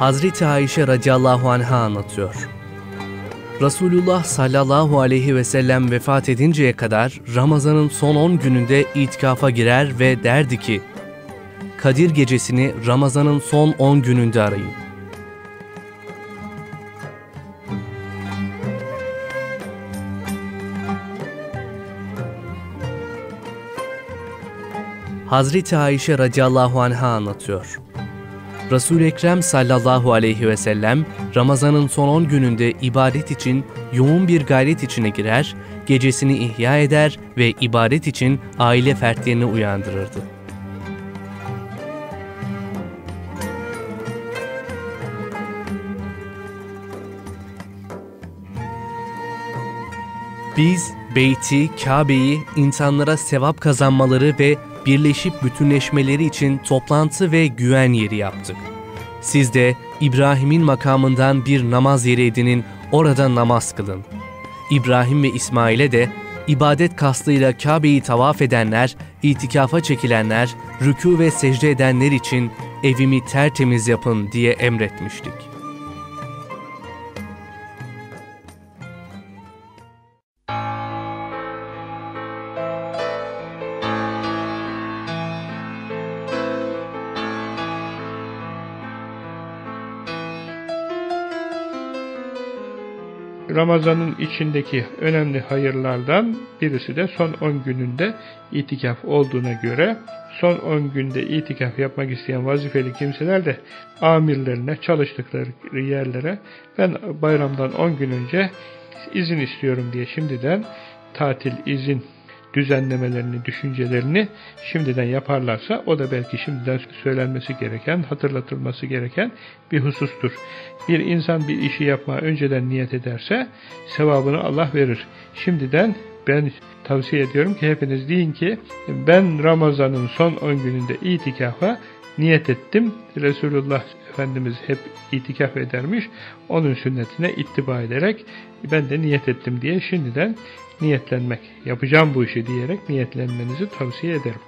Hazreti Ayşe radıyallahu anh'a anlatıyor. Resulullah sallallahu aleyhi ve sellem vefat edinceye kadar Ramazan'ın son 10 gününde itikafa girer ve derdi ki, Kadir gecesini Ramazan'ın son 10 gününde arayın. Hazreti Ayşe radıyallahu anh'a anlatıyor. Resul-i Ekrem sallallahu aleyhi ve sellem Ramazan'ın son 10 gününde ibadet için yoğun bir gayret içine girer, gecesini ihya eder ve ibadet için aile fertlerini uyandırırdı. Biz Beyti, Kabe'yi insanlara sevap kazanmaları ve birleşip bütünleşmeleri için toplantı ve güven yeri yaptık. Siz de İbrahim'in makamından bir namaz yeri edinin, orada namaz kılın. İbrahim ve İsmail'e de ibadet kastıyla Kabe'yi tavaf edenler, itikafa çekilenler, rükû ve secde edenler için evimi tertemiz yapın diye emretmiştik. Ramazan'ın içindeki önemli hayırlardan birisi de son 10 gününde itikaf olduğuna göre son 10 günde itikaf yapmak isteyen vazifeli kimseler de amirlerine, çalıştıkları yerlere ben bayramdan 10 gün önce izin istiyorum diye şimdiden tatil, izin düzenlemelerini, düşüncelerini şimdiden yaparlarsa o da belki şimdiden söylenmesi gereken, hatırlatılması gereken bir husustur. Bir insan bir işi yapmaya önceden niyet ederse sevabını Allah verir. Şimdiden ben tavsiye ediyorum ki hepiniz deyin ki ben Ramazan'ın son 10 gününde itikafa niyet ettim. Resulullah Efendimiz hep itikaf edermiş. Onun sünnetine ittiba ederek ben de niyet ettim diye şimdiden niyetlenmek, yapacağım bu işi diyerek niyetlenmenizi tavsiye ederim.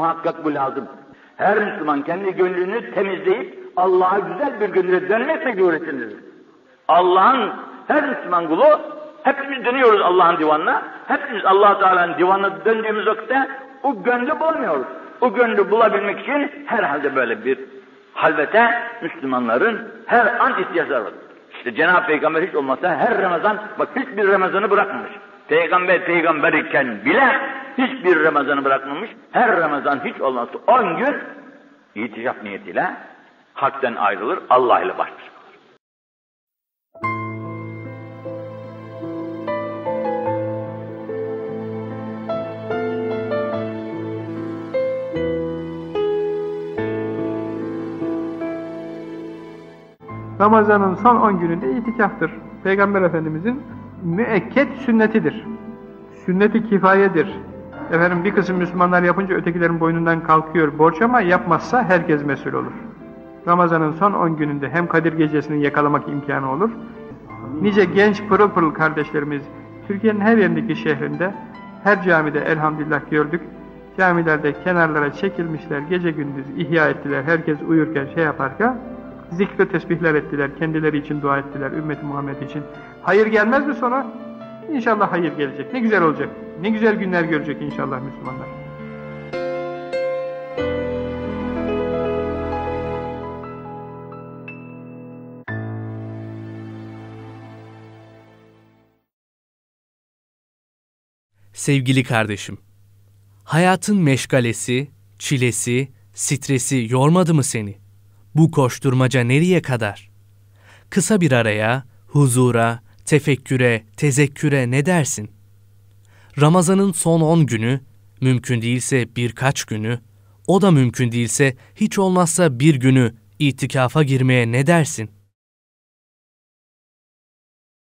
Muhakkak bu lazım. Her Müslüman kendi gönlünü temizleyip Allah'a güzel bir gönüle dönmek mecburiyetindedir. Allah'ın her Müslüman kulu hepimiz dönüyoruz Allah'ın divanına. Hepimiz allah Teala'nın divanına döndüğümüz vakitte o gönlü bulamıyoruz. O gönlü bulabilmek için herhalde böyle bir halvete Müslümanların her an ihtiyaçları var. İşte Cenab-ı Peygamber hiç olmazsa her Ramazan, bak hiçbir Ramazan'ı bırakmamış. Peygamber peygamber iken bile hiçbir Ramazan'ı bırakmamış. Her Ramazan hiç olmazsa 10 gün itikaf niyetiyle hakten ayrılır, Allah ile baş başa Ramazan'ın son 10 gününde itikaftır. Peygamber Efendimizin müekket sünnetidir. Sünneti kifayedir. Efendim bir kısım Müslümanlar yapınca ötekilerin boynundan kalkıyor borç ama yapmazsa herkes mesul olur. Ramazan'ın son 10 gününde hem Kadir Gecesi'ni yakalamak imkanı olur. Nice genç pırıl pırıl kardeşlerimiz Türkiye'nin her yerindeki şehrinde her camide elhamdülillah gördük. Camilerde kenarlara çekilmişler, gece gündüz ihya ettiler, herkes uyurken şey yaparken zikr ve tesbihler ettiler, kendileri için dua ettiler, ümmeti Muhammed için. Hayır gelmez mi sonra? İnşallah hayır gelecek. Ne güzel olacak. Ne güzel günler görecek inşallah Müslümanlar. Sevgili kardeşim, hayatın meşgalesi, çilesi, stresi yormadı mı seni? Bu koşturmaca nereye kadar? Kısa bir araya, huzura, tefekküre, tezekküre ne dersin? Ramazanın son on günü, mümkün değilse birkaç günü, o da mümkün değilse hiç olmazsa bir günü itikafa girmeye ne dersin?